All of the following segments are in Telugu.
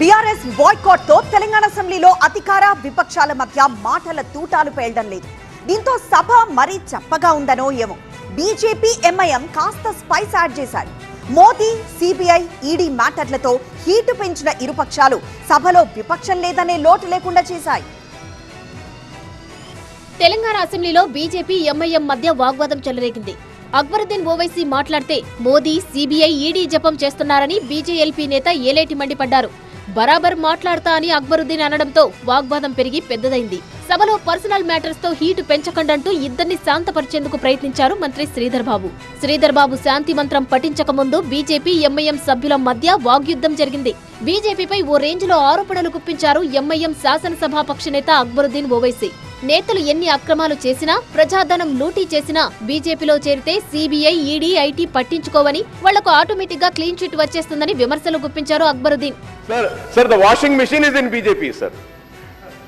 బీఆర్ఎస్ బాయ్కాట్తో తెలంగాణ అసెంబ్లీలో అధికార విపక్షాల మధ్య మాటల తూటాలు పేలడం లేదు. దీంతో సభ మరీ చప్పగా ఉందనో ఏమో. బీజేపీ ఎంఐఎం కాస్త స్పైస్ యాడ్ చేశాయి మోదీ సిబిఐ ఈడీ మ్యాటర్లతో హీటు పెంచిన ఇరుపక్షాలు సభలో విపక్షం లేదనే లోటు లేకుండా చేశాయి. తెలంగాణ అసెంబ్లీలో బీజేపీ ఎంఐఎం మధ్య వాగ్వాదం చెలరేగింది. అక్బరుద్దీన్ ఓవైసీ మాట్లాడితే మోదీ సీబీఐ ఈడీ జపం చేస్తున్నారని బీజేఎల్పీ నేత ఏలేటి మండిపడ్డారు. బరాబర్ మాట్లాడతా అని అక్బరుద్దీన్ అనడంతో వాగ్వాదం పెరిగి పెద్దదైంది. సభలో పర్సనల్ మ్యాటర్స్తో హీటు పెంచకండంటూ ఇద్దరిని శాంతపరిచేందుకు ప్రయత్నించారు మంత్రి శ్రీధర్ బాబు. శ్రీధర్ బాబు శాంతి మంత్రం పఠించక ముందు బీజేపీ ఎంఐఎం సభ్యుల మధ్య వాగ్యుద్ధం జరిగింది. బీజేపీపై ఓ రేంజ్లో ఆరోపణలు గుప్పించారు ఎంఐఎం శాసనసభాపక్ష నేత అక్బరుద్దీన్ ఓవైసీ. నేతలు ఎన్ని అక్రమాలు చేసినా ప్రజాధనం లూటీ చేసినా బీజేపీలో చేరితే సిబిఐ ఈడీ ఐటీ పట్టించుకోవని వాళ్ళకు ఆటోమేటిక్గా క్లీన్ చిట్ వచ్చేస్తుందని విమర్శలు గుప్పించారు Akbaruddin. Sir sir the washing machine is in BJP sir.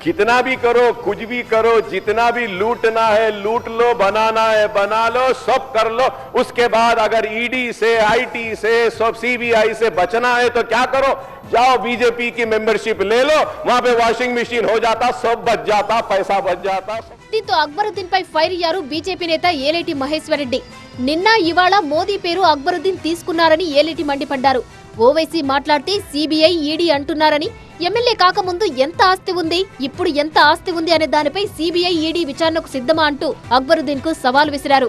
कितना भी करो कुछ भी करो जितना भी लूटना है लूट लो बनाना है बना लो सब कर लो उसके बाद अगर ईडी से आईटी से सब सीबीआई से बचना है तो क्या करो जाओ बीजेपी की मेंबरशिप ले लो वहां पे वॉशिंग मशीन हो जाता सब बच जाता पैसा बच जाता దీంతో అక్బరుద్దీన్ పై ఫైర్ అయ్యారు బీజేపీ నేత ఏలేటి మహేశ్వరరెడ్డి నిన్న ఇవాళ మోదీ పేరు అక్బరుద్దీన్ తీసుకున్నారని ఏలేటి మండిపడ్డారు ఓవైసీ మాట్లాడితే సీబీఐ ఈడీ అంటున్నారని ఎమ్మెల్యే కాకముందు ఎంత ఆస్తి ఉంది ఇప్పుడు ఎంత ఆస్తి ఉంది అనే దానిపై సీబీఐ ఈడీ విచారణకు సిద్ధమా అంటూ అక్బరుద్దీన్ కు సవాల్ విసిరారు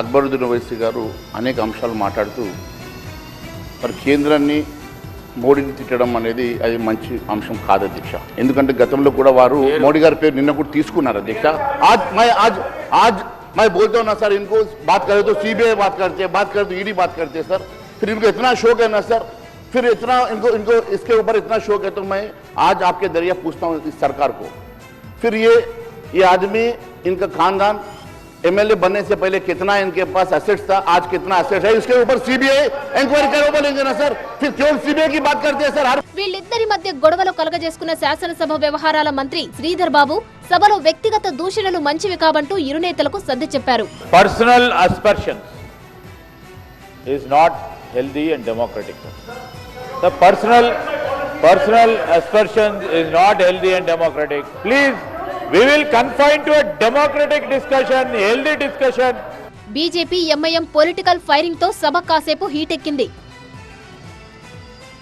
అక్బరుద్దీన్ ఓవైసీ గారు అనేక అంశాలు మాట్లాడుతూ మరి కేంద్రాన్ని మోడీని తిట్టడం అనేది అది మంచి అంశం కాదు అధ్యక్ష ఎందుకంటే గతంలో కూడా వారు మోడీ గారి పేరు నిన్న కూడా తీసుకున్నారు అధ్యక్ష ఆజ్ మై ఆజ్ ఆజ్ मैं बोलता हूँ ना सर इनको बात करे तो सीबीआई बात करते हैं बात करे तो ईडी बात करते हैं सर फिर इनको इतना शौक है ना सर फिर इतना इनको इनको इसके ऊपर इतना शौक है तो मैं आज आपके जरिए पूछता हूँ इस सरकार को फिर ये ये आदमी इनका खानदान एमएलए बनने से पहले कितना इनके पास एसेट्स था आज कितना एसेट है इसके ऊपर सीबीआई इंक्वायरी करो बोलेंगे ना सर फिर क्यों सीबीआई की बात करते हैं सर हर వీళ్ళిద్దరి మధ్య గొడవలు కలగజేసుకున్న శాసనసభ వ్యవహారాల మంత్రి శ్రీధర్ బాబు సభలో వ్యక్తిగత దూషణలు మంచివి కావంటూ ఇరు నేతలకు సర్ది చెప్పారు personal aspersions is not healthy and democratic. The personal personal aspersions is not healthy and democratic. Please, we will confine to a democratic discussion, healthy discussion. BJP MIM political ఫైరింగ్తో సభ కాసేపు హీటెక్కింది